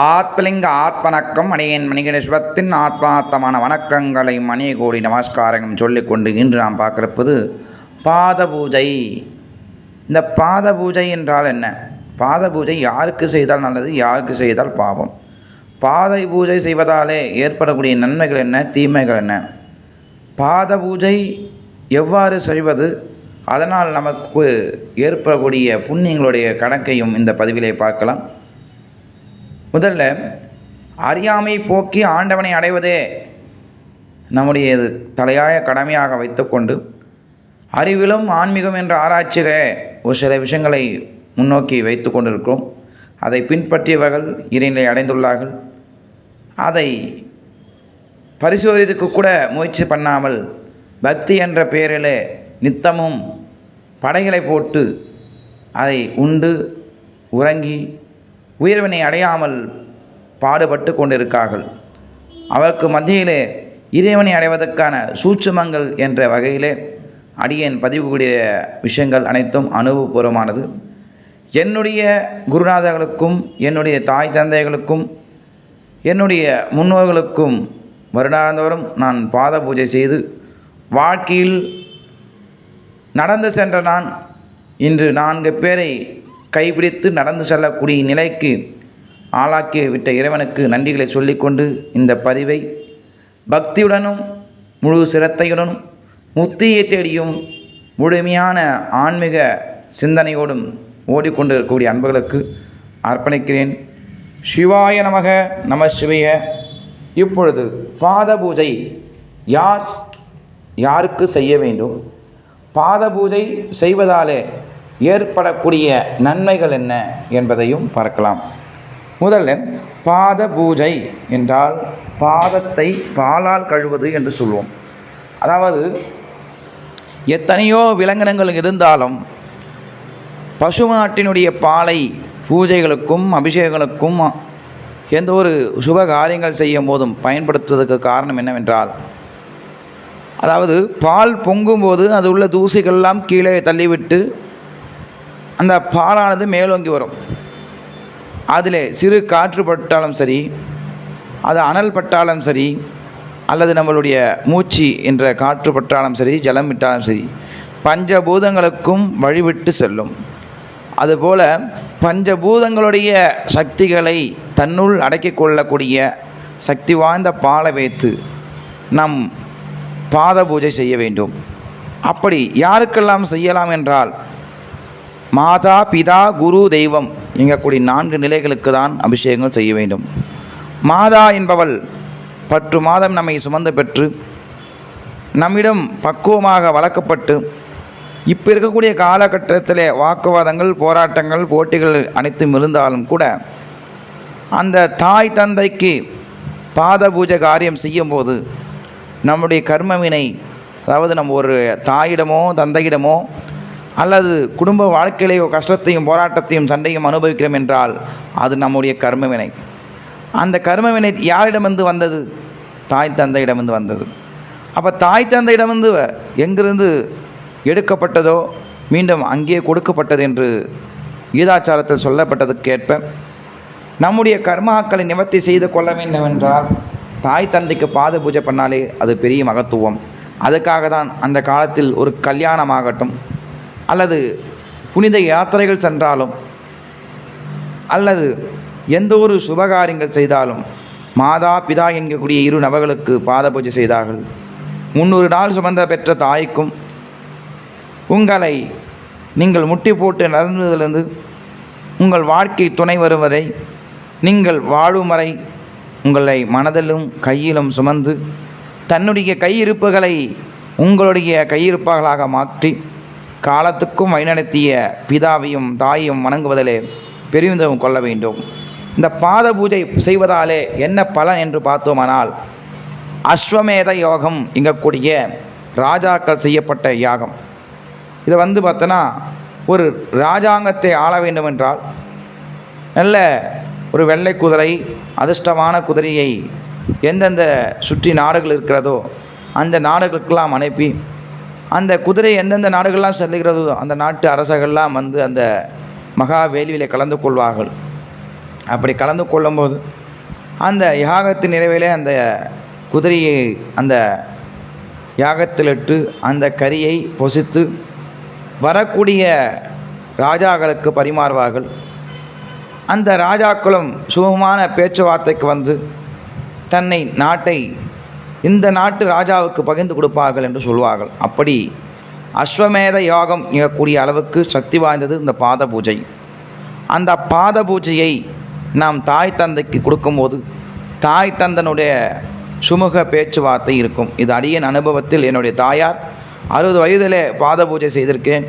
ஆத்மலிங்க ஆத்மணக்கம் மணியன் மணிகணேஸ்வரத்தின் ஆத்மாத்தமான வணக்கங்களை மணிய கோடி நமஸ்காரங்களும் சொல்லிக்கொண்டு இன்று நாம் பார்க்கிறப்பது பாத பூஜை இந்த பாத பூஜை என்றால் என்ன? பாத பூஜை யாருக்கு செய்தால் நல்லது யாருக்கு செய்தால் பாவம்? பாதை பூஜை செய்வதாலே ஏற்படக்கூடிய நன்மைகள் என்ன தீமைகள் என்ன? பாத பூஜை எவ்வாறு செய்வது? அதனால் நமக்கு ஏற்படக்கூடிய புண்ணியங்களுடைய கணக்கையும் இந்த பதிவிலே பார்க்கலாம். முதல்ல அறியாமை போக்கி ஆண்டவனை அடைவதே நம்முடைய தலையாய கடமையாக வைத்துக்கொண்டு அறிவிலும் ஆன்மீகம் என்ற ஆராய்ச்சியிலே ஒரு சில விஷயங்களை முன்னோக்கி வைத்து கொண்டிருக்கிறோம். அதை பின்பற்றியவர்கள் இறைநிலை அடைந்துள்ளார்கள். அதை பரிசோதித்துக்கு கூட முயற்சி பண்ணாமல் பக்தி என்ற பெயரிலே நித்தமும் படைகளை போட்டு அதை உண்டு உறங்கி உயர்வினை அடையாமல் பாடுபட்டு கொண்டிருக்கார்கள். அவருக்கு மத்தியிலே இறைவனை அடைவதற்கான சூட்சுமங்கள் என்ற வகையிலே அடியேன் பதிவுக்கூடிய விஷயங்கள் அனைத்தும் அனுபவபூர்வமானது. என்னுடைய குருநாதர்களுக்கும் என்னுடைய தாய் தந்தைகளுக்கும் என்னுடைய முன்னோர்களுக்கும் வருடாந்தோறும் நான் பாத பூஜை செய்து வாழ்க்கையில் நடந்து சென்ற நான் இன்று நான்கு பேரை கைப்பிடித்து நடந்து செல்லக்கூடிய நிலைக்கு ஆளாக்கி விட்ட இறைவனுக்கு நன்றிகளை சொல்லிக்கொண்டு இந்த பதிவை பக்தியுடனும் முழு சிரத்தையுடனும் முத்தியை தேடியும் முழுமையான ஆன்மீக சிந்தனையோடும் ஓடிக்கொண்டு இருக்கக்கூடிய அன்பர்களுக்கு அர்ப்பணிக்கிறேன். சிவாய நமக நம சிவைய. இப்பொழுது பாத பூஜை யார் யாருக்கு செய்ய வேண்டும்? பாத பூஜை செய்வதாலே ஏற்படக்கூடிய நன்மைகள் என்ன என்பதையும் பார்க்கலாம். முதல்ல பாத பூஜை என்றால் பாதத்தை பாலால் கழுவது என்று சொல்வோம். அதாவது எத்தனையோ விலங்கினங்கள் இருந்தாலும் பசுமாட்டினுடைய பாலை பூஜைகளுக்கும் அபிஷேகங்களுக்கும் எந்த ஒரு சுப காரியங்கள் செய்யும் போதும் பயன்படுத்துவதற்கு காரணம் என்னவென்றால் அதாவது பால் பொங்கும்போது அது உள்ள தூசிகள்லாம் கீழே தள்ளிவிட்டு அந்த பாலானது மேலோங்கி வரும். அதில் சிறு காற்று பட்டாலும் சரி அது அனல் பட்டாலும் சரி அல்லது நம்மளுடைய மூச்சு என்ற காற்று பட்டாலும் சரி ஜலம் விட்டாலும் சரி பஞ்சபூதங்களுக்கும் வழிவிட்டு செல்லும். அதுபோல் பஞ்சபூதங்களுடைய சக்திகளை தன்னுள் அடக்கிக் கொள்ளக்கூடிய சக்தி வாய்ந்த பாலை வைத்து நம் பாத பூஜை செய்ய வேண்டும். அப்படி யாருக்கெல்லாம் செய்யலாம் என்றால் மாதா பிதா குரு தெய்வம் இங்கக்கூடிய நான்கு நிலைகளுக்கு தான் அபிஷேகங்கள் செய்ய வேண்டும். மாதா என்பவள் பத்து மாதம் நம்மை சுமந்து பெற்று நம்மிடம் பக்குவமாக வளர்க்கப்பட்டு இப்போ இருக்கக்கூடிய காலகட்டத்தில் வாக்குவாதங்கள் போராட்டங்கள் போட்டிகள் அனைத்தும் இருந்தாலும் கூட அந்த தாய் தந்தைக்கு பாத பூஜை காரியம் செய்யும்போது நம்முடைய கர்மவினை அதாவது நம்ம ஒரு தாயிடமோ தந்தையிடமோ அல்லது குடும்ப வாழ்க்கையிலேயோ கஷ்டத்தையும் போராட்டத்தையும் சண்டையும் அனுபவிக்கிறோம் என்றால் அது நம்முடைய கர்மவினை அந்த கர்மவினை யாரிடமிருந்து வந்தது? தாய் தந்தையிடமிருந்து வந்தது. அப்போ தாய் தந்தையிடமிருந்து எங்கிருந்து எடுக்கப்பட்டதோ மீண்டும் அங்கே கொடுக்கப்பட்டது என்று கீதாச்சாரத்தில் சொல்லப்பட்டதுக்கேற்ப நம்முடைய கர்மாக்களை நிவர்த்தி செய்து கொள்ள வேண்டுமென்றால் தாய் தந்தைக்கு பாத பூஜை பண்ணாலே அது பெரிய மகத்துவம். அதுக்காக தான் அந்த காலத்தில் ஒரு கல்யாணமாகட்டும் அல்லது புனித யாத்திரைகள் சென்றாலும் அல்லது எந்த ஒரு சுபகாரியங்கள் செய்தாலும் மாதா பிதா என்கக்கூடிய இரு நபர்களுக்கு பாத பூஜை செய்தார்கள். முன்னூறு நாள் சுமந்த பெற்ற தாய்க்கும் உங்களை நீங்கள் முட்டி போட்டு நடந்ததிலிருந்து உங்கள் வாழ்க்கை துணை வரும் வரை நீங்கள் வாழும் வரை உங்களை மனதிலும் கையிலும் சுமந்து தன்னுடைய கையிருப்புகளை உங்களுடைய கையிருப்புகளாக மாற்றி காலத்துக்கும் வழிநடத்திய பிதாவையும் தாயையும் வணங்குவதிலே பெருமிதம் கொள்ள வேண்டும். இந்த பாத பூஜை செய்வதாலே என்ன பலன் என்று பார்த்தோமானால் அஸ்வமேத யோகம் இங்கக்கூடிய ராஜாக்கள் செய்யப்பட்ட யாகம். இதை வந்து பார்த்தோன்னா ஒரு ராஜாங்கத்தை ஆள வேண்டும் என்றால் நல்ல ஒரு வெள்ளை குதிரை அதிர்ஷ்டமான குதிரையை எந்தெந்த சுற்றி நாடுகள் இருக்கிறதோ அந்த நாடுகளுக்கெல்லாம் அனுப்பி அந்த குதிரை எந்தெந்த நாடுகள்லாம் செல்லுகிறதோ அந்த நாட்டு அரசர்கள்லாம் வந்து அந்த மகா வேள்வியில் கலந்து கொள்வார்கள். அப்படி கலந்து கொள்ளும்போது அந்த யாகத்தின் நிறைவிலே அந்த குதிரையை அந்த யாகத்திலிட்டு அந்த கரியை பொசித்து வரக்கூடிய ராஜாக்களுக்கு பரிமாறுவார்கள். அந்த ராஜாக்களும் சுகமான பேச்சுவார்த்தைக்கு வந்து தன்னை நாட்டை இந்த நாட்டு ராஜாவுக்கு பகிர்ந்து கொடுப்பார்கள் என்று சொல்வார்கள். அப்படி அஸ்வமேத யோகம் இயக்கக்கூடிய அளவுக்கு சக்தி வாய்ந்தது இந்த பாத பூஜை. அந்த பாத பூஜையை நாம் தாய் தந்தைக்கு கொடுக்கும்போது தாய் தந்தனுடைய சுமூக பேச்சுவார்த்தை இருக்கும். இது அடியன் அனுபவத்தில் என்னுடைய தாயார் அறுபது வயதிலே பாத பூஜை செய்திருக்கிறேன்.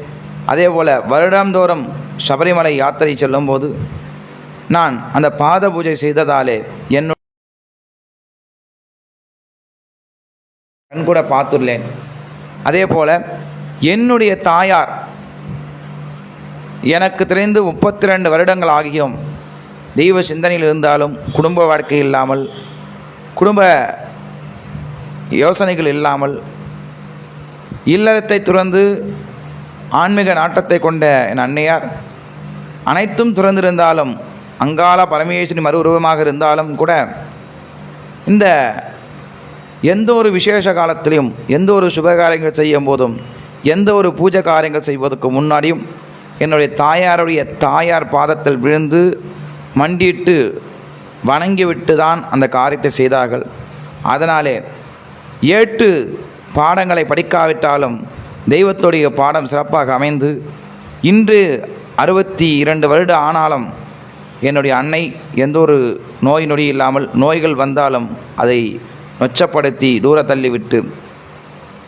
அதே போல் வருடாந்தோறும் சபரிமலை யாத்திரை செல்லும்போது நான் அந்த பாத பூஜை செய்ததாலே என்னுடைய கண்கூட பார்த்துள்ளேன். அதே போல் என்னுடைய தாயார் எனக்கு தெரிந்து முப்பத்தி ரெண்டு வருடங்கள் ஆகியும் தெய்வ சிந்தனையில் இருந்தாலும் குடும்ப வாழ்க்கை இல்லாமல் குடும்ப யோசனைகள் இல்லாமல் இல்லறத்தை துறந்து ஆன்மீக நாட்டத்தை கொண்ட என் அன்னையார் அனைத்தும் துறந்திருந்தாலும் அங்காள பரமேஸ்வரி மறு உருவமாக இருந்தாலும் கூட இந்த எந்த ஒரு விசேஷ காலத்திலையும் எந்த ஒரு சுபகாரியங்கள் செய்யும் போதும் எந்த ஒரு பூஜை காரியங்கள் செய்வதற்கு முன்னாடியும் என்னுடைய தாயாருடைய தாயார் பாதத்தில் விழுந்து மண்டிட்டு வணங்கிவிட்டு தான் அந்த காரியத்தை செய்தார்கள். அதனாலே ஏட்டு பாடங்களை படிக்காவிட்டாலும் தெய்வத்துடைய பாடம் சிறப்பாக அமைந்து இன்று அறுபத்தி இரண்டு வருட ஆனாலும் என்னுடைய அன்னை எந்த ஒரு நோய் நொடி இல்லாமல் நோய்கள் வந்தாலும் அதை நொச்சப்படுத்தி தூர தள்ளிவிட்டு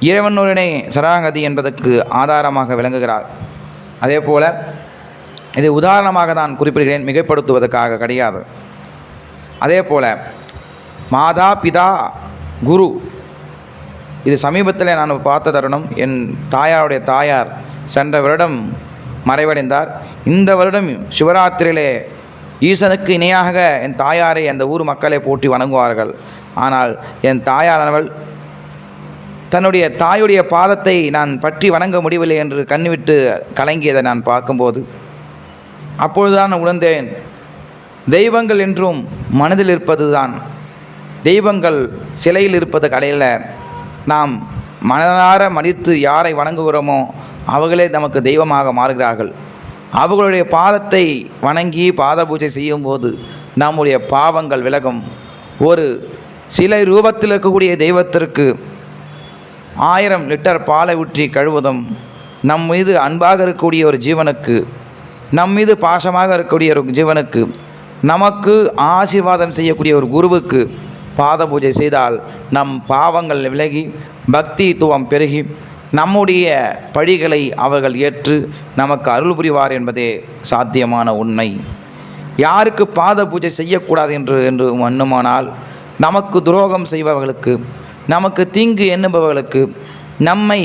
இறைவனூரினை சரணாகதி என்பதற்கு ஆதாரமாக விளங்குகிறார். அதே போல் இது உதாரணமாக தான் குறிப்பிடுகிறேன் மிகைப்படுத்துவதற்காக கிடையாது. அதே போல் மாதா பிதா குரு இது சமீபத்தில் நான் பார்த்த தருணம் என் தாயாருடைய தாயார் சென்ற வருடம் மறைவடைந்தார். இந்த வருடம் சிவராத்திரியிலே ஈசனுக்கு இணையாக என் தாயாரை அந்த ஊர் மக்களை போட்டி வணங்குவார்கள். ஆனால் என் தாயாரானவள் தன்னுடைய தாயுடைய பாதத்தை நான் பற்றி வணங்க முடியவில்லை என்று கண்ணிவிட்டு கலங்கியதை நான் பார்க்கும்போது அப்பொழுதுதான் நான் உணர்ந்தேன் தெய்வங்கள் என்றும் மனதில் இருப்பது தான் தெய்வங்கள் சிலையில் இருப்பது கடையில் நாம் மனதார மதித்து யாரை வணங்குகிறோமோ அவர்களே நமக்கு தெய்வமாக மாறுகிறார்கள். அவர்களுடைய பாதத்தை வணங்கி பாத பூஜை செய்யும்போது நம்முடைய பாவங்கள் விலகும். ஒரு சிலை ரூபத்தில் இருக்கக்கூடிய தெய்வத்திற்கு ஆயிரம் லிட்டர் பாலை ஊற்றி கழுவதும் நம் மீது அன்பாக இருக்கக்கூடிய ஒரு ஜீவனுக்கு நம் மீது பாசமாக இருக்கக்கூடிய ஒரு ஜீவனுக்கு நமக்கு ஆசீர்வாதம் செய்யக்கூடிய ஒரு குருவுக்கு பாத பூஜை செய்தால் நம் பாவங்கள் விலகி பக்தித்துவம் பெருகி நம்முடைய பழிகளை அவர்கள் ஏற்று நமக்கு அருள் புரிவார் என்பதே சாத்தியமான உண்மை. யாருக்கு பாத பூஜை செய்யக்கூடாது என்று என்று எண்ணுமானால் நமக்கு துரோகம் செய்பவர்களுக்கு நமக்கு தீங்கு எண்ணுபவர்களுக்கு நம்மை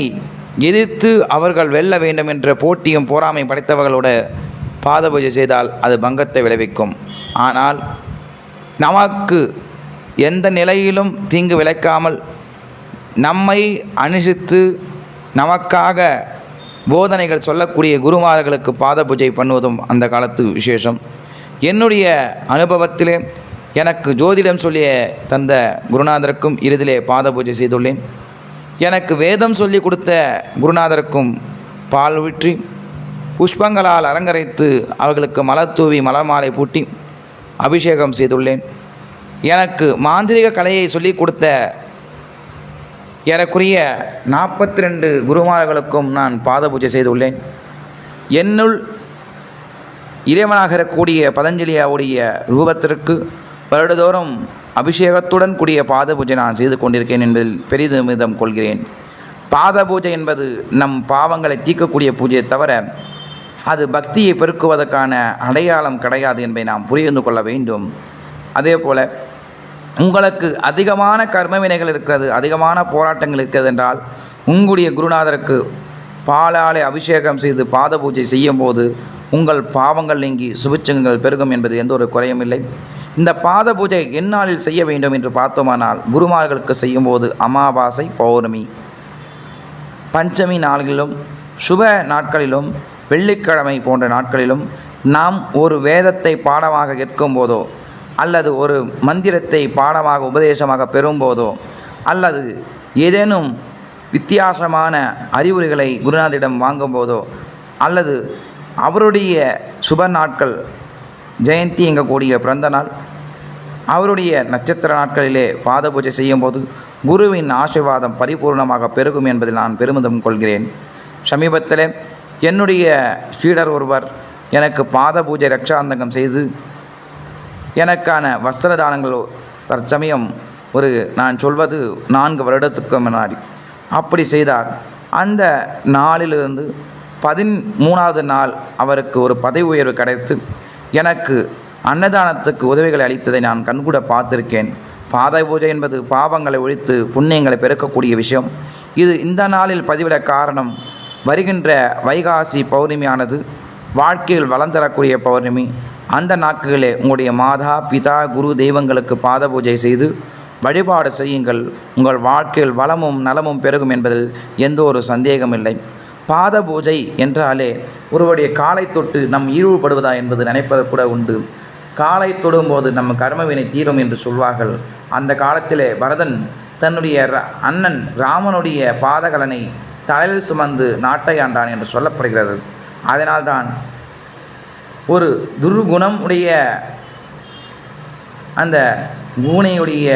எதிர்த்து அவர்கள் வெல்ல வேண்டும் என்ற போட்டியும் போராமை படைத்தவர்களோட பாத பூஜை செய்தால் அது பங்கத்தை விளைவிக்கும். ஆனால் நமக்கு எந்த நிலையிலும் தீங்கு விளைக்காமல் நம்மை அனுசித்து நமக்காக போதனைகள் சொல்லக்கூடிய குருமார்களுக்கு பாத பூஜை பண்ணுவதும் அந்த காலத்து விசேஷம். என்னுடைய அனுபவத்திலே எனக்கு ஜோதிடம் சொல்லிய தந்த குருநாதருக்கும் இறுதியிலே பாத பூஜை செய்துள்ளேன். எனக்கு வேதம் சொல்லி கொடுத்த குருநாதருக்கும் பால் ஊற்றி புஷ்பங்களால் அலங்கரித்து அவர்களுக்கு மலர் தூவி மலர் மாலை பூட்டி அபிஷேகம் செய்துள்ளேன். எனக்கு மாந்திரிக கலையை சொல்லிக் கொடுத்த ஏறக்குறைய நாற்பத்தி ரெண்டு குருமார்களுக்கும் நான் பாத பூஜை செய்துள்ளேன். என்னுள் இறைவனாக இருக்கக்கூடிய பதஞ்சலியாவுடைய ரூபத்திற்கு வருடதோறும் அபிஷேகத்துடன் கூடிய பாத பூஜை நான் செய்து கொண்டிருக்கேன் என்பதில் பெரிதுமிதம் கொள்கிறேன். பாத பூஜை என்பது நம் பாவங்களை தீர்க்கக்கூடிய பூஜையை தவிர அது பக்தியை பெருக்குவதற்கான அடையாளம் கிடையாது என்பதை நாம் புரிந்து கொள்ள வேண்டும். அதே போல் உங்களுக்கு அதிகமான கர்ம வினைகள் இருக்கிறது அதிகமான போராட்டங்கள் இருக்கிறது என்றால் உங்களுடைய குருநாதருக்கு பாலாலை அபிஷேகம் செய்து பாத பூஜை செய்யும் போது உங்கள் பாவங்கள் நீங்கி சுபிச்சங்கள் பெருகும் என்பது எந்த ஒரு குறையும் இல்லை. இந்த பாத பூஜை எந்நாளில் செய்ய வேண்டும் என்று பார்த்தோமானால் குருமார்களுக்கு செய்யும்போது அமாவாசை பௌர்ணமி. பஞ்சமி நாள்களிலும் சுப நாட்களிலும் வெள்ளிக்கிழமை போன்ற நாட்களிலும் நாம் ஒரு வேதத்தை பாடமாக கேட்கும் போதோ அல்லது ஒரு மந்திரத்தை பாடமாக உபதேசமாக பெறும்போதோ அல்லது ஏதேனும் வித்தியாசமான அறிவுரைகளை குருநாதரிடம் வாங்கும்போதோ அல்லது அவருடைய சுப நாட்கள் ஜெயந்தி எங்கக்கூடிய பிறந்த நாள் அவருடைய நட்சத்திர நாட்களிலே பாத பூஜை செய்யும்போது குருவின் ஆசீர்வாதம் பரிபூர்ணமாக பெருகும் என்பதில் நான் பெருமிதம் கொள்கிறேன். சமீபத்தில் என்னுடைய ஸ்ரீடர் ஒருவர் எனக்கு பாத பூஜை ரக்ஷாந்தகம் செய்து எனக்கான வஸ்திரதானங்கள் தற்சமயம் ஒரு நான் சொல்வது நான்கு வருடத்துக்கு முன்னாடி. அப்படி செய்தார். அந்த நாளிலிருந்து பதிமூணாவது நாள் அவருக்கு ஒரு பதவி உயர்வு கிடைத்து எனக்கு அன்னதானத்துக்கு உதவிகளை அளித்ததை நான் கண்கூட பார்த்திருக்கேன். பாதை பூஜை என்பது பாவங்களை ஒழித்து புண்ணியங்களை பெருக்கக்கூடிய விஷயம். இது இந்த நாளில் பதிவிட காரணம் வருகின்ற வைகாசி பௌர்ணமியானது. வாழ்க்கையில் வளம் தரக்கூடிய பௌர்ணமி. அந்த நாட்களிலே உங்களுடைய மாதா பிதா குரு தெய்வங்களுக்கு பாத பூஜை செய்து வழிபாடு செய்யுங்கள். உங்கள் வாழ்க்கையில் வளமும் நலமும் பெருகும் என்பதில் எந்த ஒரு சந்தேகமில்லை பாத பூஜை என்றாலே ஒருவருடைய காலை தொட்டு நம் ஈழ்வுபடுவதா என்பது நினைப்பது கூட உண்டு. காலை தொடும்போது நம்ம கர்மவினை தீரும் என்று சொல்வார்கள். அந்த காலத்திலே பரதன் தன்னுடைய ர- அண்ணன் ராமனுடைய பாதகலனை தலையில் சுமந்து நாட்டை ஆண்டான் என்று சொல்லப்படுகிறது. அதனால்தான் ஒரு துர்குணம் உடைய அந்த கூனையுடைய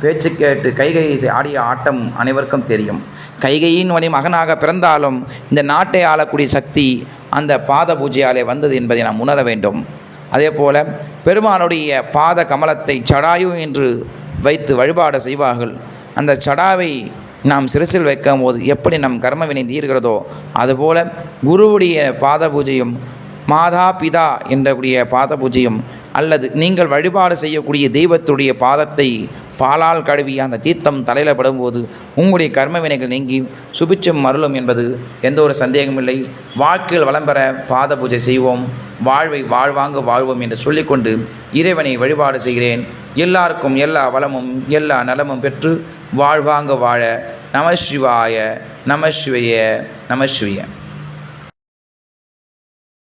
பேச்சு கேட்டு கைகையை ஆடிய ஆட்டம் அனைவருக்கும் தெரியும். கைகையின் வழி மகனாக பிறந்தாலும் இந்த நாட்டை ஆளக்கூடிய சக்தி அந்த பாத பூஜையாலே வந்தது என்பதை நாம் உணர வேண்டும். அதே போல பெருமானுடைய பாத கமலத்தை சடாயு என்று வைத்து வழிபாடு செய்வார்கள். அந்த சடாவை நாம் சிறுசில் வைக்கும் போது எப்படி நம் கர்மவினை தீர்கிறதோ அதுபோல குருவுடைய பாத பூஜையும் மாதா பிதா என்றக்கூடிய பாத பூஜையும் அல்லது நீங்கள் வழிபாடு செய்யக்கூடிய தெய்வத்துடைய பாதத்தை பாலால் கழுவி அந்த தீர்த்தம் தலையில் படும்போது உங்களுடைய கர்ம வினைகள் நீங்கி சுபிச்சம் மருளும் என்பது எந்த ஒரு சந்தேகமும் இல்லை. வாழ்க்கையில் வளம் பெற பாத பூஜை செய்வோம். வாழ்வை வாழ்வாங்க வாழ்வோம் என்று சொல்லிக்கொண்டு இறைவனை வழிபாடு செய்கிறேன். எல்லாருக்கும் எல்லா வளமும் எல்லா நலமும் பெற்று வாழ்வாங்க வாழ நம சிவாய நம சிவைய நம